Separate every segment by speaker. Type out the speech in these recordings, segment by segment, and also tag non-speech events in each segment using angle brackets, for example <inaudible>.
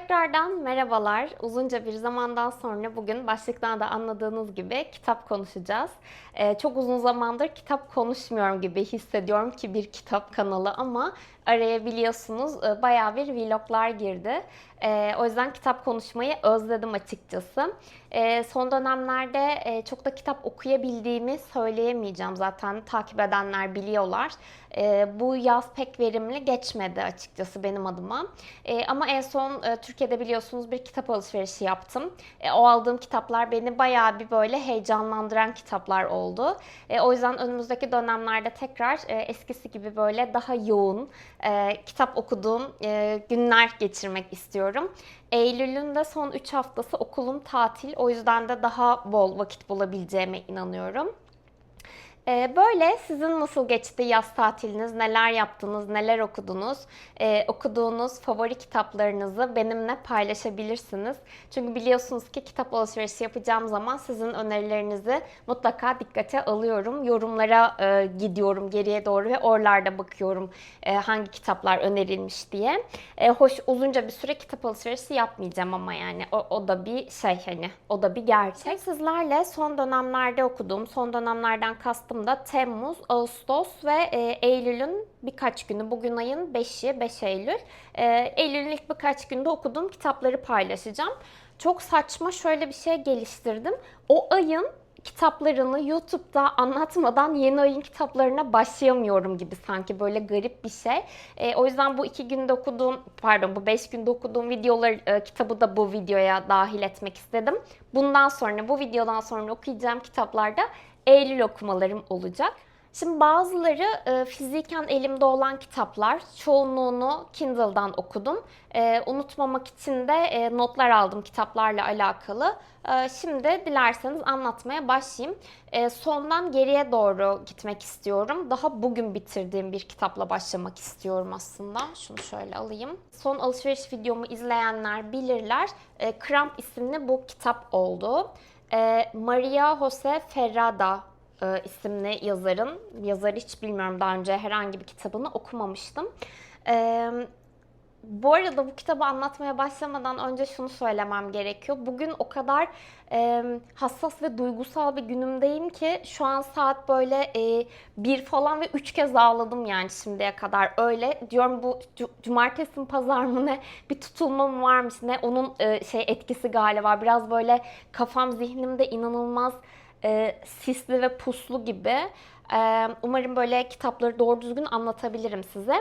Speaker 1: Tekrardan merhabalar. Uzunca bir zamandan sonra bugün başlıktan da anladığınız gibi kitap konuşacağız. Ee, çok uzun zamandır kitap konuşmuyorum gibi hissediyorum ki bir kitap kanalı ama araya biliyorsunuz e, bayağı bir vloglar girdi. Ee, o yüzden kitap konuşmayı özledim açıkçası. Ee, son dönemlerde e, çok da kitap okuyabildiğimi söyleyemeyeceğim zaten takip edenler biliyorlar. Ee, bu yaz pek verimli geçmedi açıkçası benim adıma. Ee, ama en son e, Türkiye'de biliyorsunuz bir kitap alışverişi yaptım. O aldığım kitaplar beni bayağı bir böyle heyecanlandıran kitaplar oldu. O yüzden önümüzdeki dönemlerde tekrar e, eskisi gibi böyle daha yoğun e, kitap okuduğum e, günler geçirmek istiyorum. Eylül'ün de son 3 haftası okulum tatil. O yüzden de daha bol vakit bulabileceğime inanıyorum. Ee, Böyle sizin nasıl geçti yaz tatiliniz, neler yaptınız, neler okudunuz, Ee, okuduğunuz favori kitaplarınızı benimle paylaşabilirsiniz. Çünkü biliyorsunuz ki kitap alışverişi yapacağım zaman sizin önerilerinizi mutlaka dikkate alıyorum. Yorumlara e, gidiyorum geriye doğru ve oralarda bakıyorum e, hangi kitaplar önerilmiş diye. E, hoş uzunca bir süre kitap alışverişi yapmayacağım ama yani o, o da bir şey hani o da bir gerçek. Sizlerle son dönemlerde okuduğum, son dönemlerden kastım da Temmuz, Ağustos ve e, Eylül'ün birkaç günü. Bugün ayın 5'i, 5 Eylül. E, Eylül'ün ilk birkaç günde okuduğum kitapları paylaşacağım. Çok saçma şöyle bir şey geliştirdim. O ayın kitaplarını YouTube'da anlatmadan yeni ayın kitaplarına başlayamıyorum gibi sanki böyle garip bir şey. E, o yüzden bu iki günde okuduğum, pardon bu beş günde okuduğum videolar e, kitabı da bu videoya dahil etmek istedim. Bundan sonra, bu videodan sonra okuyacağım kitaplarda Eylül okumalarım olacak. Şimdi bazıları e, fiziken elimde olan kitaplar. Çoğunluğunu Kindle'dan okudum. E, unutmamak için de e, notlar aldım kitaplarla alakalı. E, şimdi dilerseniz anlatmaya başlayayım. E, sondan geriye doğru gitmek istiyorum. Daha bugün bitirdiğim bir kitapla başlamak istiyorum aslında. Şunu şöyle alayım. Son alışveriş videomu izleyenler bilirler. E, Cramp isimli bu kitap oldu. E, Maria Jose Ferrada e, isimli yazarın, yazarı hiç bilmiyorum daha önce herhangi bir kitabını okumamıştım. E, bu arada bu kitabı anlatmaya başlamadan önce şunu söylemem gerekiyor. Bugün o kadar e, hassas ve duygusal bir günümdeyim ki şu an saat böyle e, bir falan ve üç kez ağladım yani şimdiye kadar. Öyle diyorum bu cu- cumartesi mi pazar mı ne <laughs> bir tutulmam varmış ne onun e, şey etkisi galiba. Biraz böyle kafam zihnimde inanılmaz e, sisli ve puslu gibi. E, umarım böyle kitapları doğru düzgün anlatabilirim size.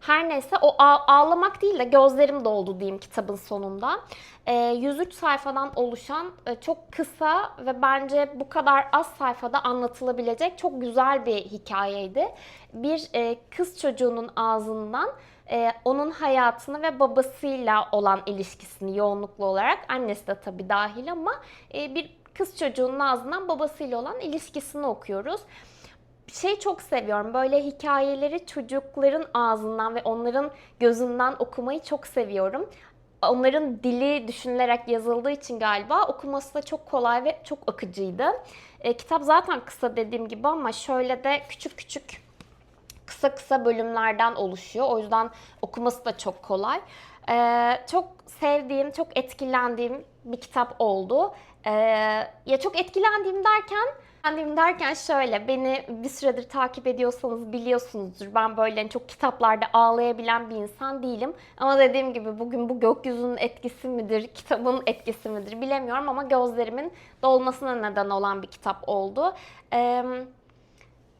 Speaker 1: Her neyse o ağ- ağlamak değil de gözlerim doldu diyeyim kitabın sonunda. E, 103 sayfadan oluşan e, çok kısa ve bence bu kadar az sayfada anlatılabilecek çok güzel bir hikayeydi. Bir e, kız çocuğunun ağzından e, onun hayatını ve babasıyla olan ilişkisini yoğunluklu olarak annesi de tabii dahil ama e, bir kız çocuğunun ağzından babasıyla olan ilişkisini okuyoruz. Şey çok seviyorum. Böyle hikayeleri çocukların ağzından ve onların gözünden okumayı çok seviyorum. Onların dili düşünülerek yazıldığı için galiba okuması da çok kolay ve çok akıcıydı. E, kitap zaten kısa dediğim gibi ama şöyle de küçük küçük kısa kısa bölümlerden oluşuyor. O yüzden okuması da çok kolay. Ee, çok sevdiğim, çok etkilendiğim bir kitap oldu. Ee, ya çok etkilendiğim derken Etkilendiğim derken şöyle, beni bir süredir takip ediyorsanız biliyorsunuzdur. Ben böyle hani çok kitaplarda ağlayabilen bir insan değilim. Ama dediğim gibi bugün bu gökyüzünün etkisi midir, kitabın etkisi midir bilemiyorum ama gözlerimin dolmasına neden olan bir kitap oldu. Ee,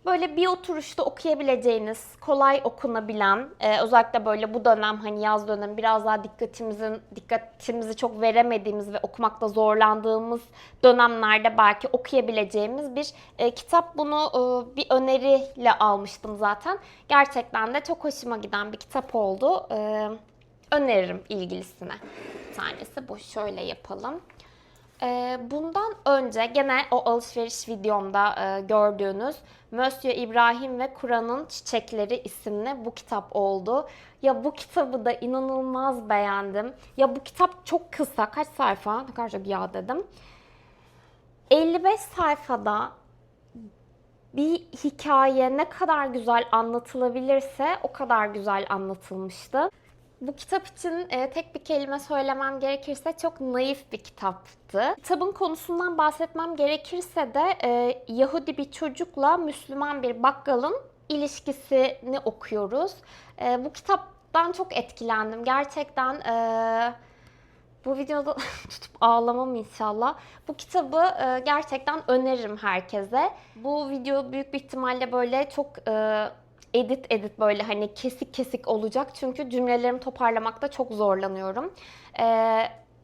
Speaker 1: Böyle bir oturuşta okuyabileceğiniz, kolay okunabilen, e, özellikle böyle bu dönem hani yaz dönemi biraz daha dikkatimizin dikkatimizi çok veremediğimiz ve okumakta zorlandığımız dönemlerde belki okuyabileceğimiz bir e, kitap. Bunu e, bir öneriyle almıştım zaten. Gerçekten de çok hoşuma giden bir kitap oldu. E, öneririm ilgilisine. Bir tanesi bu. Şöyle yapalım. Ee, bundan önce gene o alışveriş videomda e, gördüğünüz Monsieur İbrahim ve Kur'an'ın Çiçekleri isimli bu kitap oldu. Ya bu kitabı da inanılmaz beğendim. Ya bu kitap çok kısa. Kaç sayfa? Ne kadar çok ya dedim. 55 sayfada bir hikaye ne kadar güzel anlatılabilirse o kadar güzel anlatılmıştı. Bu kitap için e, tek bir kelime söylemem gerekirse çok naif bir kitaptı. Kitabın konusundan bahsetmem gerekirse de e, Yahudi bir çocukla Müslüman bir bakkalın ilişkisini okuyoruz. E, bu kitaptan çok etkilendim. Gerçekten e, bu videoda <laughs> tutup ağlamam inşallah. Bu kitabı e, gerçekten öneririm herkese. Bu video büyük bir ihtimalle böyle çok e, edit edit böyle hani kesik kesik olacak. Çünkü cümlelerimi toparlamakta çok zorlanıyorum. E,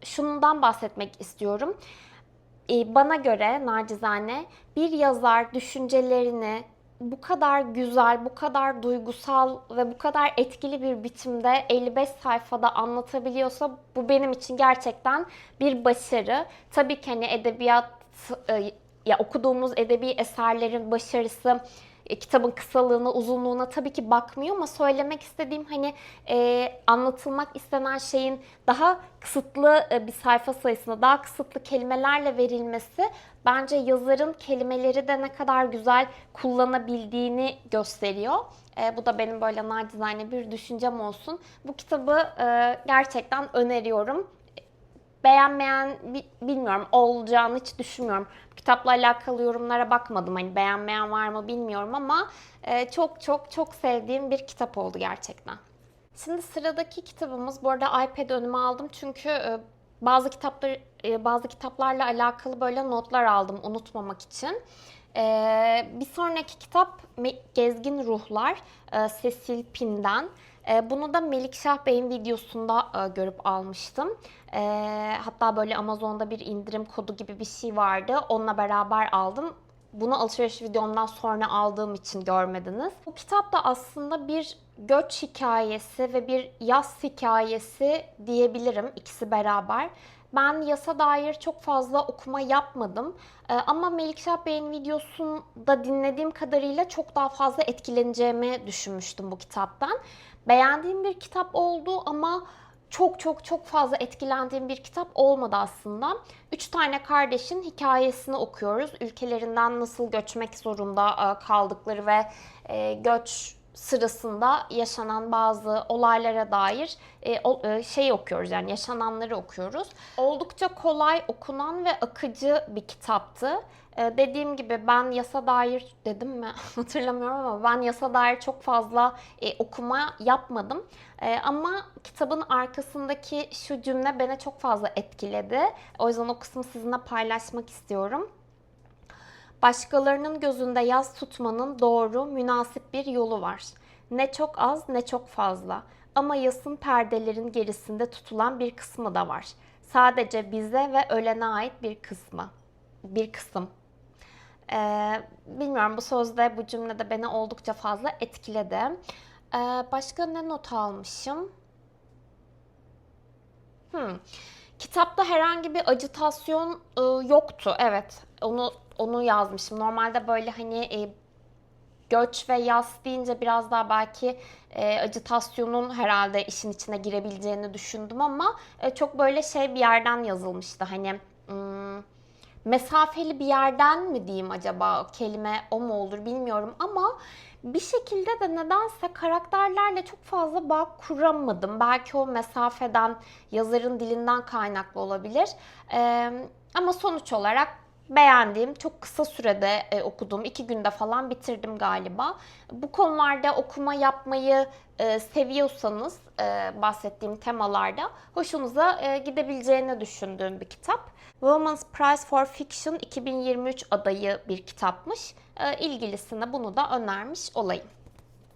Speaker 1: şundan bahsetmek istiyorum. E, bana göre nacizane bir yazar düşüncelerini bu kadar güzel, bu kadar duygusal ve bu kadar etkili bir biçimde 55 sayfada anlatabiliyorsa bu benim için gerçekten bir başarı. Tabii ki hani edebiyat e, ya okuduğumuz edebi eserlerin başarısı e, kitabın kısalığına, uzunluğuna tabii ki bakmıyor ama söylemek istediğim hani e, anlatılmak istenen şeyin daha kısıtlı e, bir sayfa sayısına, daha kısıtlı kelimelerle verilmesi bence yazarın kelimeleri de ne kadar güzel kullanabildiğini gösteriyor. E, bu da benim böyle nacizane bir düşüncem olsun. Bu kitabı e, gerçekten öneriyorum beğenmeyen bi- bilmiyorum olacağını hiç düşünmüyorum. Kitapla alakalı yorumlara bakmadım. Hani beğenmeyen var mı bilmiyorum ama e, çok çok çok sevdiğim bir kitap oldu gerçekten. Şimdi sıradaki kitabımız bu arada iPad önüme aldım çünkü e, bazı kitaplar e, bazı kitaplarla alakalı böyle notlar aldım unutmamak için. Bir sonraki kitap Gezgin Ruhlar Cecil Pin'den. E, bunu da Melikşah Bey'in videosunda e, görüp almıştım. E, hatta böyle Amazon'da bir indirim kodu gibi bir şey vardı. Onunla beraber aldım. Bunu alışveriş videomdan sonra aldığım için görmediniz. Bu kitap da aslında bir göç hikayesi ve bir yaz hikayesi diyebilirim ikisi beraber. Ben yasa dair çok fazla okuma yapmadım. Ee, ama Melikşah Bey'in videosunda dinlediğim kadarıyla çok daha fazla etkileneceğimi düşünmüştüm bu kitaptan. Beğendiğim bir kitap oldu ama çok çok çok fazla etkilendiğim bir kitap olmadı aslında. Üç tane kardeşin hikayesini okuyoruz. Ülkelerinden nasıl göçmek zorunda e, kaldıkları ve e, göç sırasında yaşanan bazı olaylara dair e, şey okuyoruz yani yaşananları okuyoruz. Oldukça kolay okunan ve akıcı bir kitaptı. E, dediğim gibi ben yasa dair dedim mi <laughs> hatırlamıyorum ama ben yasa dair çok fazla e, okuma yapmadım. E, ama kitabın arkasındaki şu cümle beni çok fazla etkiledi. O yüzden o kısmı sizinle paylaşmak istiyorum. Başkalarının gözünde yaz tutmanın doğru, münasip bir yolu var. Ne çok az ne çok fazla. Ama yasın perdelerin gerisinde tutulan bir kısmı da var. Sadece bize ve ölene ait bir kısmı. Bir kısım. Ee, bilmiyorum bu sözde, bu cümlede beni oldukça fazla etkiledi. Ee, başka ne not almışım? Hmm. Kitapta herhangi bir acitasyon e, yoktu. Evet, onu onu yazmışım. Normalde böyle hani e, göç ve yaz deyince biraz daha belki e, acitasyonun herhalde işin içine girebileceğini düşündüm ama e, çok böyle şey bir yerden yazılmıştı. Hani hmm, mesafeli bir yerden mi diyeyim acaba kelime o mu olur bilmiyorum ama bir şekilde de nedense karakterlerle çok fazla bağ kuramadım. Belki o mesafeden, yazarın dilinden kaynaklı olabilir. Ee, ama sonuç olarak beğendiğim, çok kısa sürede e, okuduğum, iki günde falan bitirdim galiba. Bu konularda okuma yapmayı e, seviyorsanız e, bahsettiğim temalarda hoşunuza e, gidebileceğini düşündüğüm bir kitap. Women's Prize for Fiction 2023 adayı bir kitapmış. E, ilgilisine bunu da önermiş olayım.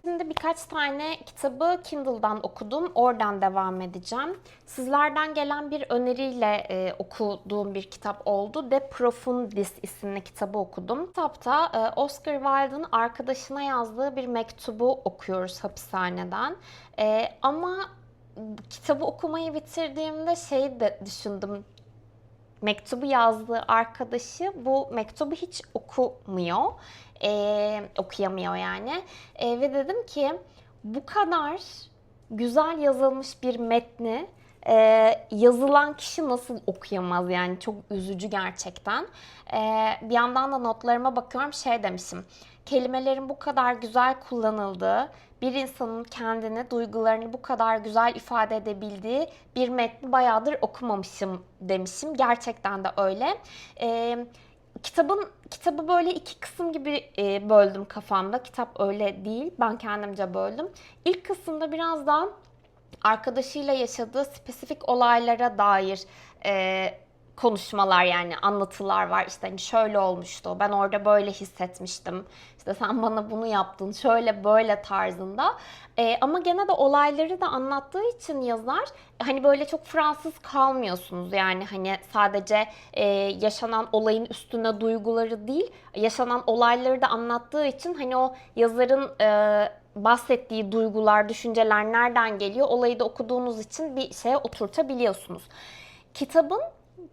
Speaker 1: Şimdi birkaç tane kitabı Kindle'dan okudum. Oradan devam edeceğim. Sizlerden gelen bir öneriyle e, okuduğum bir kitap oldu. De Profundis isimli kitabı okudum. Kitapta e, Oscar Wilde'ın arkadaşına yazdığı bir mektubu okuyoruz hapishaneden. E, ama kitabı okumayı bitirdiğimde şey de düşündüm mektubu yazdığı arkadaşı bu mektubu hiç okumuyor. Ee, okuyamıyor yani. Ee, ve dedim ki bu kadar güzel yazılmış bir metni e, yazılan kişi nasıl okuyamaz yani çok üzücü gerçekten. E, bir yandan da notlarıma bakıyorum şey demişim. Kelimelerin bu kadar güzel kullanıldığı, bir insanın kendini, duygularını bu kadar güzel ifade edebildiği bir metni bayağıdır okumamışım demişim. Gerçekten de öyle. E, kitabın kitabı böyle iki kısım gibi e, böldüm kafamda. Kitap öyle değil. Ben kendimce böldüm. İlk kısımda biraz daha arkadaşıyla yaşadığı spesifik olaylara dair e, konuşmalar yani anlatılar var. İşte hani şöyle olmuştu. Ben orada böyle hissetmiştim. İşte sen bana bunu yaptın. Şöyle böyle tarzında. E, ama gene de olayları da anlattığı için yazar hani böyle çok Fransız kalmıyorsunuz. Yani hani sadece e, yaşanan olayın üstüne duyguları değil, yaşanan olayları da anlattığı için hani o yazarın e, bahsettiği duygular, düşünceler nereden geliyor olayı da okuduğunuz için bir şeye oturtabiliyorsunuz. Kitabın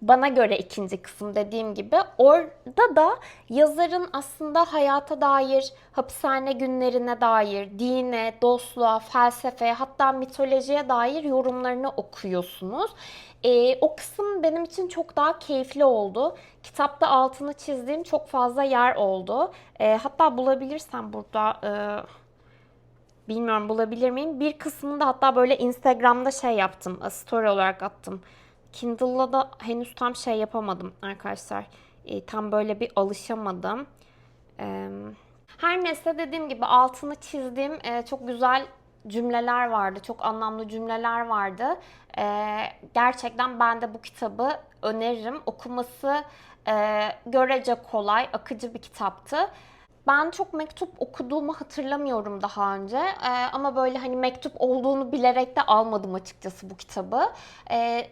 Speaker 1: bana göre ikinci kısım dediğim gibi orada da yazarın aslında hayata dair, hapishane günlerine dair, dine, dostluğa, felsefeye hatta mitolojiye dair yorumlarını okuyorsunuz. Ee, o kısım benim için çok daha keyifli oldu. Kitapta altını çizdiğim çok fazla yer oldu. Ee, hatta bulabilirsem burada... E, Bilmiyorum bulabilir miyim? Bir kısmını da hatta böyle Instagram'da şey yaptım. Story olarak attım. Kindle'la da henüz tam şey yapamadım arkadaşlar. E, tam böyle bir alışamadım. E, her neyse dediğim gibi altını çizdiğim e, çok güzel cümleler vardı. Çok anlamlı cümleler vardı. E, gerçekten ben de bu kitabı öneririm. Okuması e, görece kolay, akıcı bir kitaptı. Ben çok mektup okuduğumu hatırlamıyorum daha önce. Ee, ama böyle hani mektup olduğunu bilerek de almadım açıkçası bu kitabı. Ee,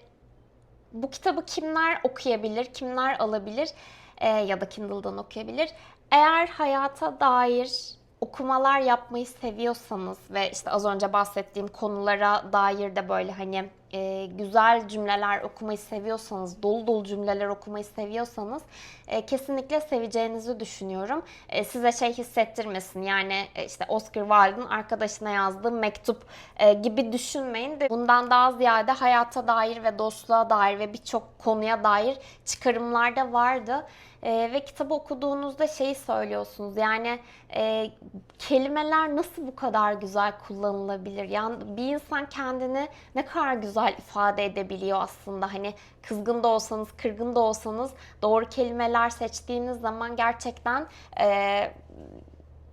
Speaker 1: bu kitabı kimler okuyabilir, kimler alabilir Ee, ya da Kindle'dan okuyabilir? Eğer hayata dair okumalar yapmayı seviyorsanız ve işte az önce bahsettiğim konulara dair de böyle hani e, güzel cümleler okumayı seviyorsanız, dolu dolu cümleler okumayı seviyorsanız e, kesinlikle seveceğinizi düşünüyorum. E, size şey hissettirmesin yani e, işte Oscar Wilde'ın arkadaşına yazdığı mektup e, gibi düşünmeyin de bundan daha ziyade hayata dair ve dostluğa dair ve birçok konuya dair çıkarımlar da vardı. E, ve kitabı okuduğunuzda şeyi söylüyorsunuz yani e, kelimeler nasıl bu kadar güzel kullanılabilir? Yani bir insan kendini ne kadar güzel ifade edebiliyor aslında. Hani kızgın da olsanız, kırgın da olsanız doğru kelimeler seçtiğiniz zaman gerçekten e,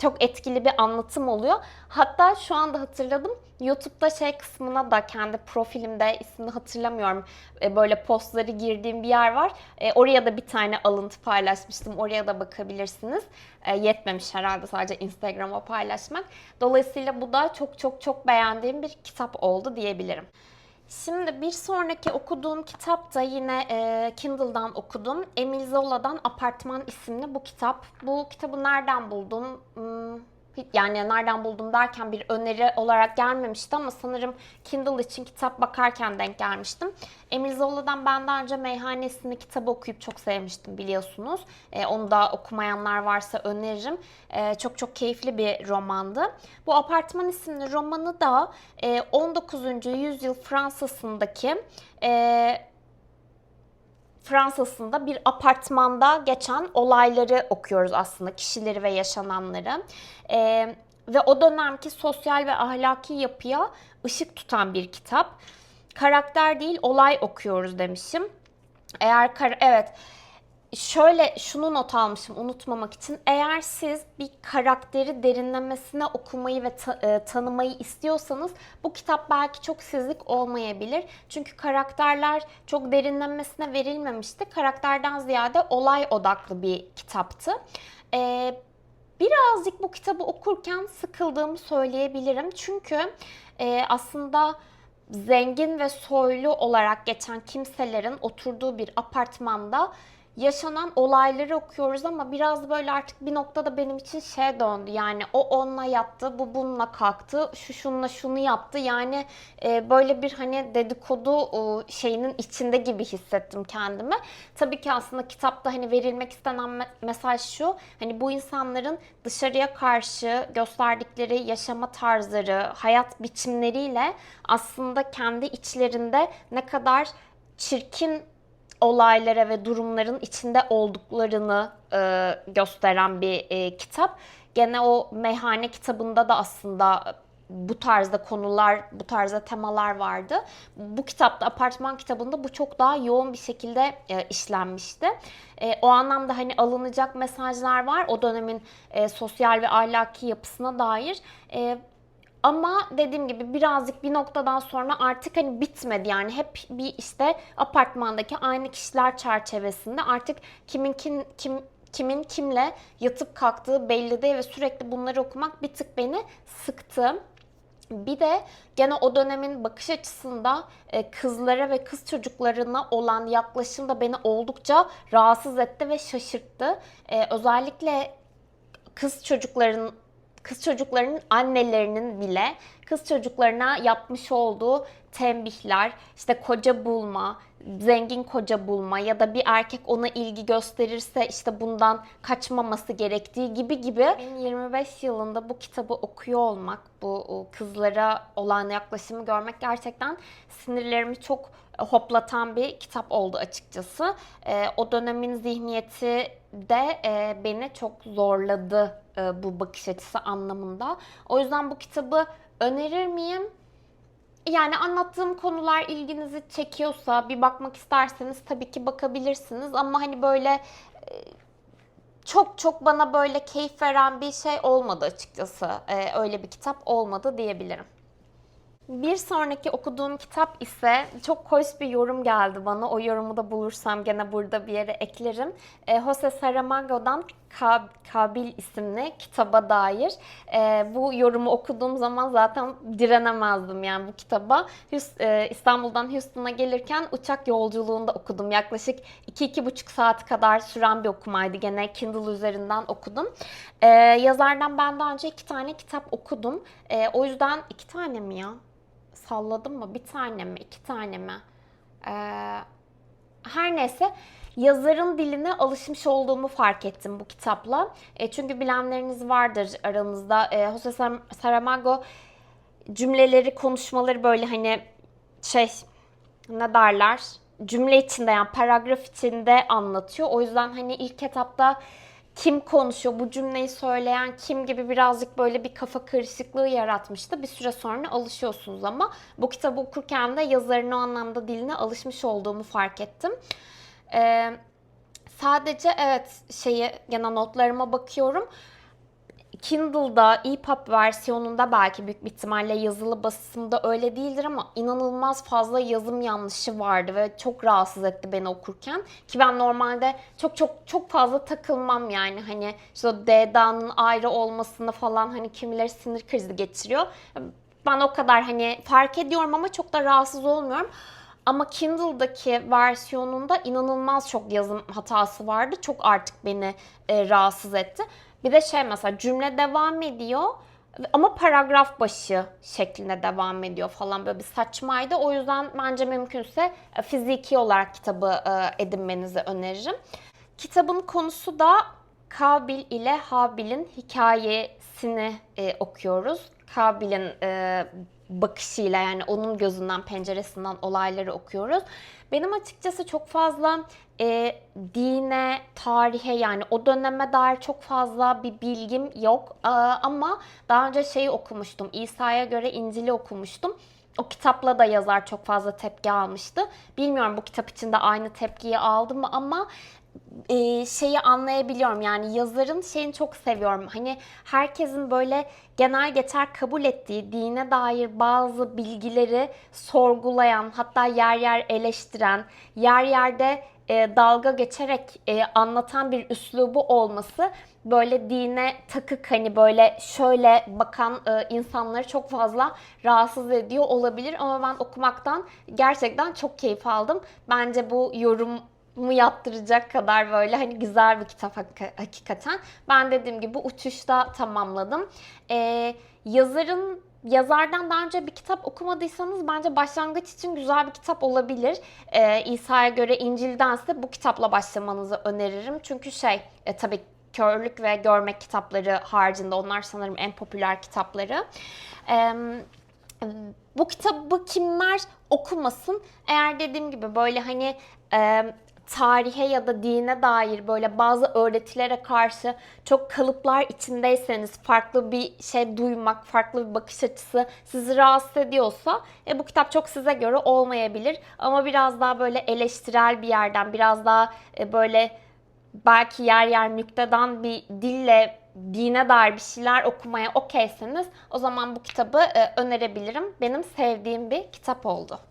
Speaker 1: çok etkili bir anlatım oluyor. Hatta şu anda hatırladım. YouTube'da şey kısmına da kendi profilimde ismini hatırlamıyorum. E, böyle postları girdiğim bir yer var. E, oraya da bir tane alıntı paylaşmıştım. Oraya da bakabilirsiniz. E, yetmemiş herhalde sadece Instagram'a paylaşmak. Dolayısıyla bu da çok çok çok beğendiğim bir kitap oldu diyebilirim. Şimdi bir sonraki okuduğum kitap da yine e, Kindle'dan okudum. Emil Zola'dan Apartman isimli bu kitap. Bu kitabı nereden buldum? Hmm, yani nereden buldum derken bir öneri olarak gelmemişti ama sanırım Kindle için kitap bakarken denk gelmiştim. Emil Zola'dan ben daha önce Meyhanesi'ni kitabı okuyup çok sevmiştim biliyorsunuz. E, onu da okumayanlar varsa öneririm. E, çok çok keyifli bir romandı. Bu Apartman isimli romanı da e, 19. yüzyıl Fransa'sındaki e, Fransa'sında bir apartmanda geçen olayları okuyoruz aslında, kişileri ve yaşananları. Ee, ve o dönemki sosyal ve ahlaki yapıya ışık tutan bir kitap. Karakter değil, olay okuyoruz demişim. Eğer kar evet şöyle şunu not almışım unutmamak için. Eğer siz bir karakteri derinlemesine okumayı ve ta, e, tanımayı istiyorsanız bu kitap belki çok sizlik olmayabilir. Çünkü karakterler çok derinlemesine verilmemişti. Karakterden ziyade olay odaklı bir kitaptı. E, birazcık bu kitabı okurken sıkıldığımı söyleyebilirim. Çünkü e, aslında zengin ve soylu olarak geçen kimselerin oturduğu bir apartmanda yaşanan olayları okuyoruz ama biraz böyle artık bir noktada benim için şey döndü. Yani o onunla yattı, bu bununla kalktı, şu şununla şunu yaptı. Yani e, böyle bir hani dedikodu e, şeyinin içinde gibi hissettim kendimi. Tabii ki aslında kitapta hani verilmek istenen me- mesaj şu. Hani bu insanların dışarıya karşı gösterdikleri yaşama tarzları, hayat biçimleriyle aslında kendi içlerinde ne kadar çirkin olaylara ve durumların içinde olduklarını e, gösteren bir e, kitap. Gene o meyhane kitabında da aslında bu tarzda konular, bu tarzda temalar vardı. Bu kitapta, apartman kitabında bu çok daha yoğun bir şekilde e, işlenmişti. E, o anlamda hani alınacak mesajlar var o dönemin e, sosyal ve ahlaki yapısına dair. E, ama dediğim gibi birazcık bir noktadan sonra artık hani bitmedi yani hep bir işte apartmandaki aynı kişiler çerçevesinde artık kimin kim, kim kimin kimle yatıp kalktığı belli değil ve sürekli bunları okumak bir tık beni sıktı. Bir de gene o dönemin bakış açısında e, kızlara ve kız çocuklarına olan yaklaşım da beni oldukça rahatsız etti ve şaşırttı. E, özellikle kız çocukların kız çocuklarının annelerinin bile kız çocuklarına yapmış olduğu tembihler, işte koca bulma, zengin koca bulma ya da bir erkek ona ilgi gösterirse işte bundan kaçmaması gerektiği gibi gibi. Benim 25 yılında bu kitabı okuyor olmak, bu kızlara olan yaklaşımı görmek gerçekten sinirlerimi çok hoplatan bir kitap oldu açıkçası. E, o dönemin zihniyeti de e, beni çok zorladı e, bu bakış açısı anlamında. O yüzden bu kitabı önerir miyim? Yani anlattığım konular ilginizi çekiyorsa bir bakmak isterseniz tabii ki bakabilirsiniz ama hani böyle e, çok çok bana böyle keyif veren bir şey olmadı açıkçası. E, öyle bir kitap olmadı diyebilirim. Bir sonraki okuduğum kitap ise çok hoş bir yorum geldi bana. O yorumu da bulursam gene burada bir yere eklerim. E, Jose Saramago'dan Kab Kabil isimli kitaba dair. E, bu yorumu okuduğum zaman zaten direnemezdim yani bu kitaba. Hus e, İstanbul'dan Houston'a gelirken uçak yolculuğunda okudum. Yaklaşık 2-2,5 saat kadar süren bir okumaydı. Gene Kindle üzerinden okudum. E, yazardan ben daha önce iki tane kitap okudum. E, o yüzden iki tane mi ya? Salladım mı? Bir tane mi? iki tane mi? Ee, her neyse yazarın diline alışmış olduğumu fark ettim bu kitapla. E, çünkü bilenleriniz vardır aranızda. E, Jose Saramago cümleleri, konuşmaları böyle hani şey ne derler? Cümle içinde yani paragraf içinde anlatıyor. O yüzden hani ilk etapta kim konuşuyor, bu cümleyi söyleyen kim gibi birazcık böyle bir kafa karışıklığı yaratmıştı. Bir süre sonra alışıyorsunuz ama bu kitabı okurken de yazarın o anlamda diline alışmış olduğumu fark ettim. Ee, sadece evet şeyi gene notlarıma bakıyorum. Kindle'da EPUB versiyonunda belki büyük bir ihtimalle yazılı basımda öyle değildir ama inanılmaz fazla yazım yanlışı vardı ve çok rahatsız etti beni okurken. Ki ben normalde çok çok çok fazla takılmam yani hani işte o D'danın ayrı olmasını falan hani kimileri sinir krizi geçiriyor. Ben o kadar hani fark ediyorum ama çok da rahatsız olmuyorum. Ama Kindle'daki versiyonunda inanılmaz çok yazım hatası vardı. Çok artık beni e, rahatsız etti. Bir de şey mesela cümle devam ediyor ama paragraf başı şeklinde devam ediyor falan böyle bir saçmaydı. O yüzden bence mümkünse e, fiziki olarak kitabı e, edinmenizi öneririm. Kitabın konusu da Kabil ile Habil'in hikayesini e, okuyoruz. Kabil'in bakışıyla yani onun gözünden penceresinden olayları okuyoruz. Benim açıkçası çok fazla e, dine, tarihe yani o döneme dair çok fazla bir bilgim yok. E, ama daha önce şeyi okumuştum. İsa'ya göre İncil'i okumuştum. O kitapla da yazar çok fazla tepki almıştı. Bilmiyorum bu kitap için de aynı tepkiyi aldım mı ama e, şeyi anlayabiliyorum. Yani yazarın şeyini çok seviyorum. Hani herkesin böyle genel geçer kabul ettiği dine dair bazı bilgileri sorgulayan, hatta yer yer eleştiren, yer yerde e, dalga geçerek e, anlatan bir üslubu olması böyle dine takık hani böyle şöyle bakan e, insanları çok fazla rahatsız ediyor olabilir ama ben okumaktan gerçekten çok keyif aldım. Bence bu yorum mu yattıracak kadar böyle hani güzel bir kitap hakika- hakikaten. Ben dediğim gibi uçuşta tamamladım. Ee, yazarın yazardan daha önce bir kitap okumadıysanız bence başlangıç için güzel bir kitap olabilir. Ee, İsa'ya göre İncil'dense bu kitapla başlamanızı öneririm. Çünkü şey e, tabii körlük ve görmek kitapları haricinde onlar sanırım en popüler kitapları. Ee, bu kitabı kimler okumasın? Eğer dediğim gibi böyle hani e, tarihe ya da dine dair böyle bazı öğretilere karşı çok kalıplar içindeyseniz farklı bir şey duymak, farklı bir bakış açısı sizi rahatsız ediyorsa e, bu kitap çok size göre olmayabilir. Ama biraz daha böyle eleştirel bir yerden, biraz daha e, böyle belki yer yer nüktedan bir dille dine dair bir şeyler okumaya okeyseniz o zaman bu kitabı e, önerebilirim. Benim sevdiğim bir kitap oldu.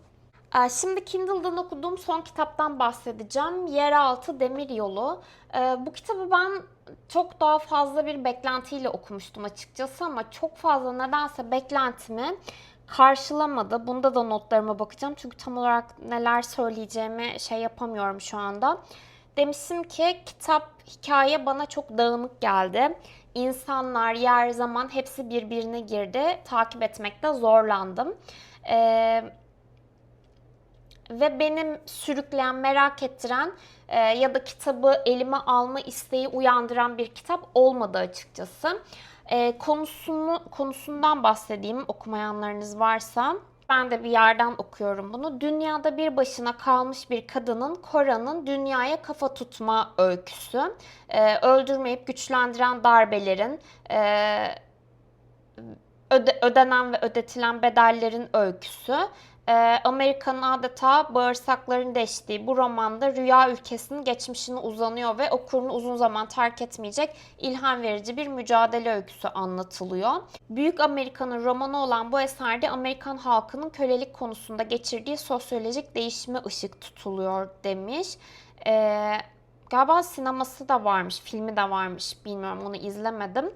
Speaker 1: Ee, Şimdi Kindle'dan okuduğum son kitaptan bahsedeceğim. Yeraltı Demiryolu. Ee, Bu kitabı ben çok daha fazla bir beklentiyle okumuştum açıkçası ama çok fazla nedense beklentimi karşılamadı. Bunda da notlarıma bakacağım çünkü tam olarak neler söyleyeceğimi şey yapamıyorum şu anda. Demiştim ki kitap, hikaye bana çok dağınık geldi. İnsanlar, yer, zaman hepsi birbirine girdi. Takip etmekte zorlandım. Ee, ve benim sürükleyen, merak ettiren e, ya da kitabı elime alma isteği uyandıran bir kitap olmadı açıkçası. E, konusunu konusundan bahsedeyim okumayanlarınız varsa. Ben de bir yerden okuyorum bunu. Dünyada bir başına kalmış bir kadının Kora'nın dünyaya kafa tutma öyküsü. E, öldürmeyip güçlendiren darbelerin, e, öde, ödenen ve ödetilen bedellerin öyküsü. Ee, Amerika'nın adeta bağırsakların deştiği bu romanda rüya ülkesinin geçmişine uzanıyor ve okurunu uzun zaman terk etmeyecek ilham verici bir mücadele öyküsü anlatılıyor. Büyük Amerika'nın romanı olan bu eserde Amerikan halkının kölelik konusunda geçirdiği sosyolojik değişime ışık tutuluyor demiş. Ee, galiba sineması da varmış, filmi de varmış bilmiyorum onu izlemedim.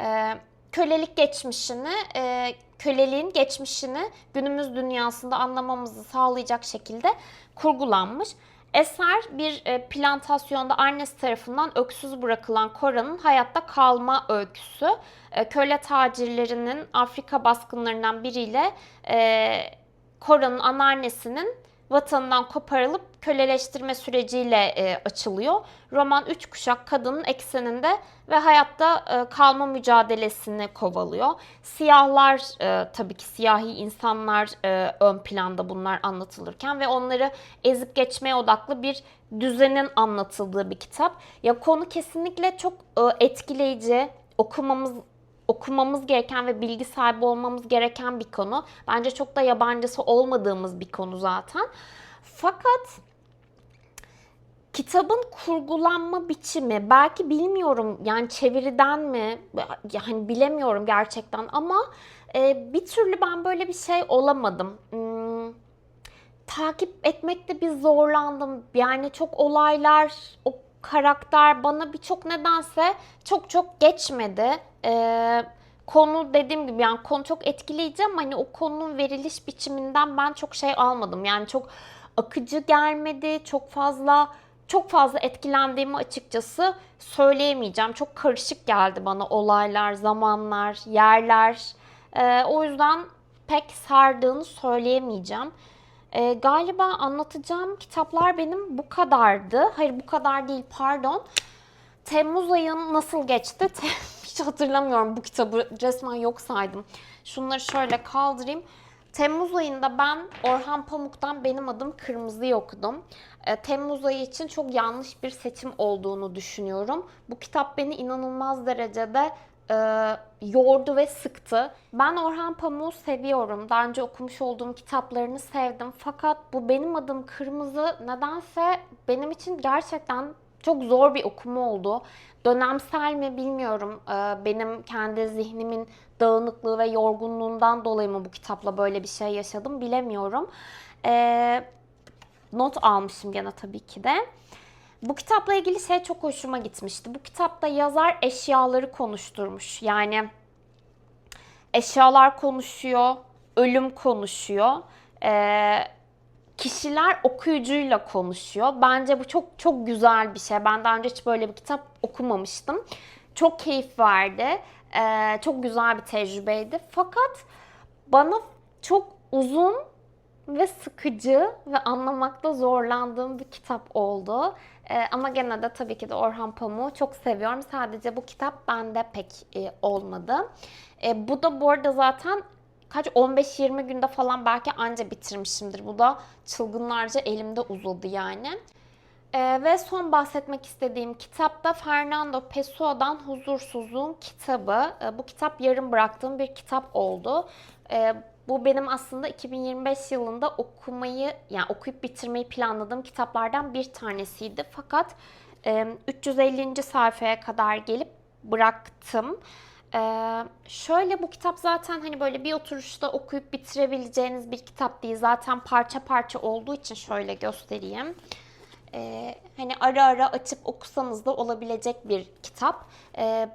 Speaker 1: Ee, kölelik geçmişini, e, köleliğin geçmişini günümüz dünyasında anlamamızı sağlayacak şekilde kurgulanmış. Eser bir e, plantasyonda annesi tarafından öksüz bırakılan Kora'nın hayatta kalma öyküsü. E, köle tacirlerinin Afrika baskınlarından biriyle e, Kora'nın anneannesinin vatanından koparılıp köleleştirme süreciyle e, açılıyor. Roman üç kuşak kadının ekseninde ve hayatta e, kalma mücadelesini kovalıyor. Siyahlar e, tabii ki siyahi insanlar e, ön planda bunlar anlatılırken ve onları ezip geçmeye odaklı bir düzenin anlatıldığı bir kitap. Ya konu kesinlikle çok e, etkileyici, okumamız okumamız gereken ve bilgi sahibi olmamız gereken bir konu. Bence çok da yabancısı olmadığımız bir konu zaten. Fakat kitabın kurgulanma biçimi belki bilmiyorum yani çeviriden mi yani bilemiyorum gerçekten ama e, bir türlü ben böyle bir şey olamadım. Hmm, takip etmekte bir zorlandım. Yani çok olaylar, o karakter bana birçok nedense çok çok geçmedi. Ee, konu dediğim gibi yani konu çok etkileyici ama hani o konunun veriliş biçiminden ben çok şey almadım. Yani çok akıcı gelmedi. Çok fazla çok fazla etkilendiğimi açıkçası söyleyemeyeceğim. Çok karışık geldi bana olaylar, zamanlar, yerler. Ee, o yüzden pek sardığını söyleyemeyeceğim. Ee, galiba anlatacağım kitaplar benim bu kadardı. Hayır bu kadar değil pardon. Temmuz ayın nasıl geçti? <laughs> Hiç hatırlamıyorum bu kitabı resmen yok saydım. Şunları şöyle kaldırayım. Temmuz ayında ben Orhan Pamuk'tan Benim Adım Kırmızı okudum. E, Temmuz ayı için çok yanlış bir seçim olduğunu düşünüyorum. Bu kitap beni inanılmaz derecede e, yordu ve sıktı. Ben Orhan Pamuk'u seviyorum. Daha önce okumuş olduğum kitaplarını sevdim. Fakat bu Benim Adım Kırmızı nedense benim için gerçekten çok zor bir okuma oldu. Dönemsel mi bilmiyorum. Ee, benim kendi zihnimin dağınıklığı ve yorgunluğundan dolayı mı bu kitapla böyle bir şey yaşadım bilemiyorum. Ee, not almışım gene tabii ki de. Bu kitapla ilgili şey çok hoşuma gitmişti. Bu kitapta yazar eşyaları konuşturmuş. Yani eşyalar konuşuyor, ölüm konuşuyor. Ee, kişiler okuyucuyla konuşuyor. Bence bu çok çok güzel bir şey. Ben daha önce hiç böyle bir kitap okumamıştım. Çok keyif verdi. Ee, çok güzel bir tecrübeydi. Fakat bana çok uzun ve sıkıcı ve anlamakta zorlandığım bir kitap oldu. Ee, ama gene de tabii ki de Orhan Pamuk'u çok seviyorum. Sadece bu kitap bende pek e, olmadı. E, bu da bu arada zaten kaç 15-20 günde falan belki anca bitirmişimdir. Bu da çılgınlarca elimde uzadı yani. Ee, ve son bahsetmek istediğim kitap da Fernando Pessoa'dan Huzursuzluğun Kitabı. Ee, bu kitap yarım bıraktığım bir kitap oldu. Ee, bu benim aslında 2025 yılında okumayı, yani okuyup bitirmeyi planladığım kitaplardan bir tanesiydi. Fakat e, 350. sayfaya kadar gelip bıraktım. Şöyle bu kitap zaten hani böyle bir oturuşta okuyup bitirebileceğiniz bir kitap değil. Zaten parça parça olduğu için şöyle göstereyim. Hani ara ara açıp okusanız da olabilecek bir kitap. Ee,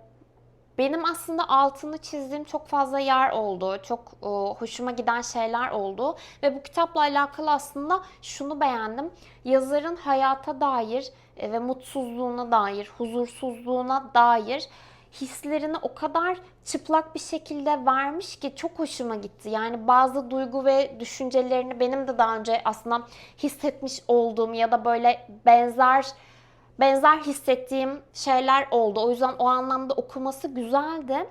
Speaker 1: benim aslında altını çizdiğim çok fazla yer oldu. Çok e, hoşuma giden şeyler oldu. Ve bu kitapla alakalı aslında şunu beğendim. Yazarın hayata dair e, ve mutsuzluğuna dair, huzursuzluğuna dair hislerini o kadar çıplak bir şekilde vermiş ki çok hoşuma gitti. Yani bazı duygu ve düşüncelerini benim de daha önce aslında hissetmiş olduğum ya da böyle benzer benzer hissettiğim şeyler oldu. O yüzden o anlamda okuması güzeldi.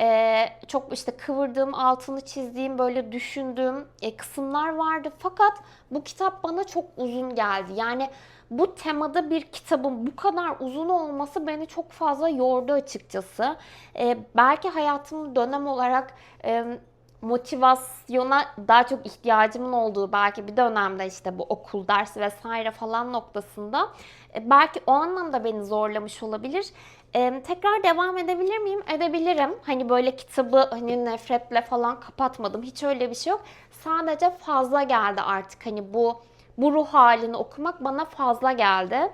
Speaker 1: Ee, çok işte kıvırdığım, altını çizdiğim, böyle düşündüğüm e, kısımlar vardı. Fakat bu kitap bana çok uzun geldi. Yani bu temada bir kitabın bu kadar uzun olması beni çok fazla yordu açıkçası. Ee, belki hayatımın dönem olarak e, motivasyona daha çok ihtiyacımın olduğu belki bir dönemde işte bu okul, ders vesaire falan noktasında e, belki o anlamda beni zorlamış olabilir. E, tekrar devam edebilir miyim? Edebilirim. Hani böyle kitabı hani nefretle falan kapatmadım. Hiç öyle bir şey yok. Sadece fazla geldi artık hani bu bu ruh halini okumak bana fazla geldi.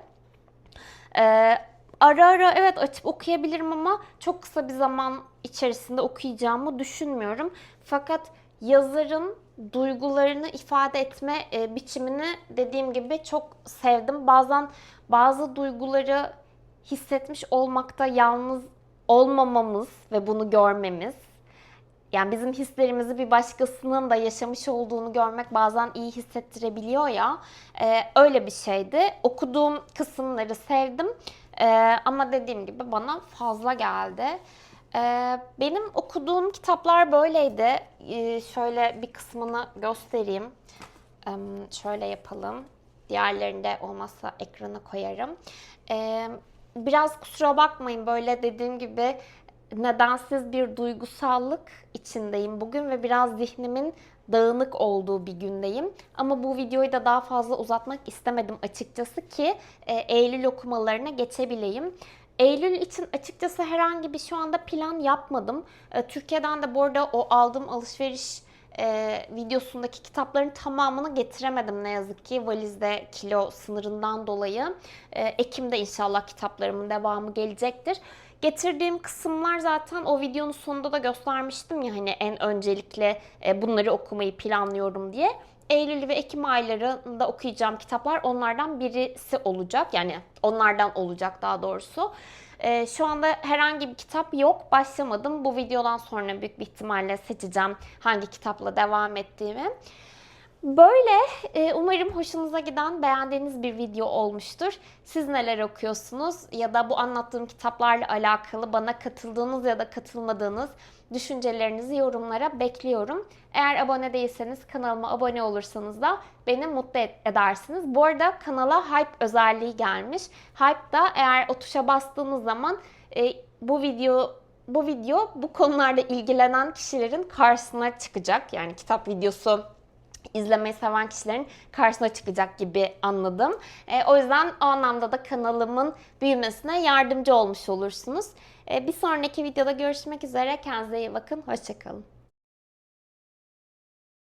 Speaker 1: Ee, ara ara evet açıp okuyabilirim ama çok kısa bir zaman içerisinde okuyacağımı düşünmüyorum. Fakat yazarın duygularını ifade etme e, biçimini dediğim gibi çok sevdim. Bazen bazı duyguları hissetmiş olmakta yalnız olmamamız ve bunu görmemiz yani bizim hislerimizi bir başkasının da yaşamış olduğunu görmek bazen iyi hissettirebiliyor ya. Ee, öyle bir şeydi. Okuduğum kısımları sevdim. Ee, ama dediğim gibi bana fazla geldi. Ee, benim okuduğum kitaplar böyleydi. Ee, şöyle bir kısmını göstereyim. Ee, şöyle yapalım. Diğerlerinde olmazsa ekrana koyarım. Ee, biraz kusura bakmayın böyle dediğim gibi nedensiz bir duygusallık içindeyim bugün ve biraz zihnimin dağınık olduğu bir gündeyim. Ama bu videoyu da daha fazla uzatmak istemedim açıkçası ki e, Eylül okumalarına geçebileyim. Eylül için açıkçası herhangi bir şu anda plan yapmadım. E, Türkiye'den de bu arada o aldığım alışveriş e, videosundaki kitapların tamamını getiremedim ne yazık ki valizde kilo sınırından dolayı. E, Ekim'de inşallah kitaplarımın devamı gelecektir. Getirdiğim kısımlar zaten o videonun sonunda da göstermiştim ya hani en öncelikle e, bunları okumayı planlıyorum diye. Eylül ve Ekim aylarında okuyacağım kitaplar onlardan birisi olacak. Yani onlardan olacak daha doğrusu. Ee, şu anda herhangi bir kitap yok. Başlamadım. Bu videodan sonra büyük bir ihtimalle seçeceğim hangi kitapla devam ettiğimi. Böyle e, umarım hoşunuza giden, beğendiğiniz bir video olmuştur. Siz neler okuyorsunuz ya da bu anlattığım kitaplarla alakalı bana katıldığınız ya da katılmadığınız düşüncelerinizi yorumlara bekliyorum. Eğer abone değilseniz kanalıma abone olursanız da beni mutlu edersiniz. Bu arada kanala Hype özelliği gelmiş. Hype da eğer o tuşa bastığınız zaman e, bu video bu video bu konularda ilgilenen kişilerin karşısına çıkacak. Yani kitap videosu izlemeyi seven kişilerin karşısına çıkacak gibi anladım. E, o yüzden o anlamda da kanalımın büyümesine yardımcı olmuş olursunuz. E, bir sonraki videoda görüşmek üzere. Kendinize iyi bakın. Hoşçakalın.